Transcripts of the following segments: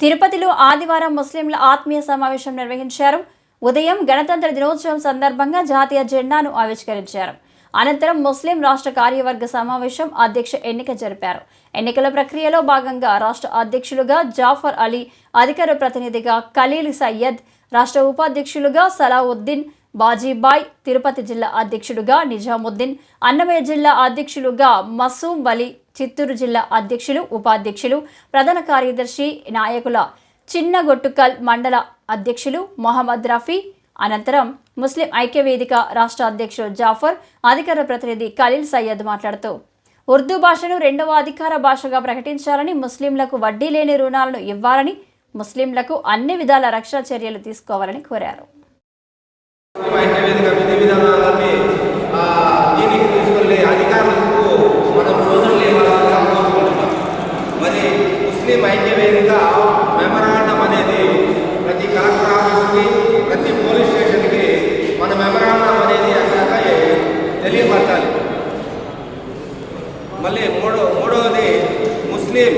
తిరుపతిలో ఆదివారం ముస్లింల ఆత్మీయ సమావేశం నిర్వహించారు. ఉదయం గణతంత్ర దినోత్సవం సందర్భంగా జాతీయ జెండాను ఆవిష్కరించారు. అనంతరం ముస్లిం రాష్ట్ర కార్యవర్గ సమావేశం అధ్యక్ష ఎన్నిక జరిపారు. ఎన్నికల ప్రక్రియలో భాగంగా రాష్ట్ర అధ్యక్షులుగా జాఫర్ అలీ అధికార ప్రతినిధిగా ఖలీల్ సయ్యద్ రాష్ట్ర ఉపాధ్యక్షులుగా సలావుద్దీన్ బాజీబాయ్ తిరుపతి జిల్లా అధ్యక్షుడుగా నిజాముద్దీన్ అన్నమయ్య జిల్లా అధ్యక్షులుగా మసూం వలి చిత్తూరు జిల్లా అధ్యక్షులు ఉపాధ్యక్షులు ప్రధాన కార్యదర్శి నాయకుల చిన్నగొట్టుకల్ మండల అధ్యక్షులు మొహమ్మద్ రఫీ. అనంతరం ముస్లిం ఐక్యవేదిక రాష్ట్ర అధ్యక్షుడు జాఫర్ అధికార ప్రతినిధి ఖలీల్ సయ్యద్ మాట్లాడుతూ ఉర్దూ భాషను రెండవ అధికార భాషగా ప్రకటించాలని ముస్లింలకు వడ్డీ లేని రుణాలను ఇవ్వాలని ముస్లింలకు అన్ని విధాల రక్షణ చర్యలు తీసుకోవాలని కోరారు. వైద్య వేదిక మెమరాండం అనేది ప్రతి కలెక్టర్ ఆఫీస్కి ప్రతి పోలీస్ స్టేషన్కి మన మెమరాండం అనేది అక్కడ తెలియపరచాలి. మళ్ళీ మూడో మూడవది ముస్లిం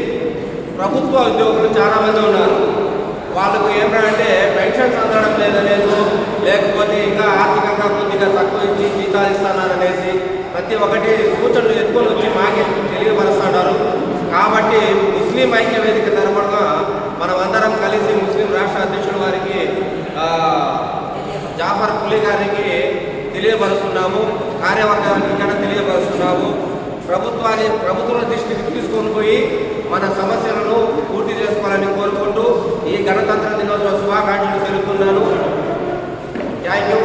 ప్రభుత్వ ఉద్యోగులు చాలామంది ఉన్నారు. వాళ్ళకు ఏమంటే పెన్షన్స్ అందడం లేదనేది లేకపోతే ఇంకా ఆర్థికంగా కొద్దిగా తక్కువ ఇచ్చి జీతాలు అనేసి ప్రతి ఒక్కటి సూచనలు ఎత్తుకొని వచ్చి మాకే తెలియపరుస్తాడు. ముస్లిం ఐక్య వేదిక తరఫున మనం అందరం కలిసి ముస్లిం రాష్ట్ర అధ్యక్షుడు వారికి జాఫర్ పులి గారికి తెలియపరుస్తున్నాము. కార్యవర్గానికి కూడా తెలియపరుస్తున్నాము. ప్రభుత్వాన్ని ప్రభుత్వం దృష్టికి తీసుకొని పోయి మన సమస్యలను పూర్తి చేసుకోవాలని కోరుకుంటూ ఈ గణతంత్ర దినోత్సవ శుభాకాంక్షలు తెలుపుతున్నాను. Thank you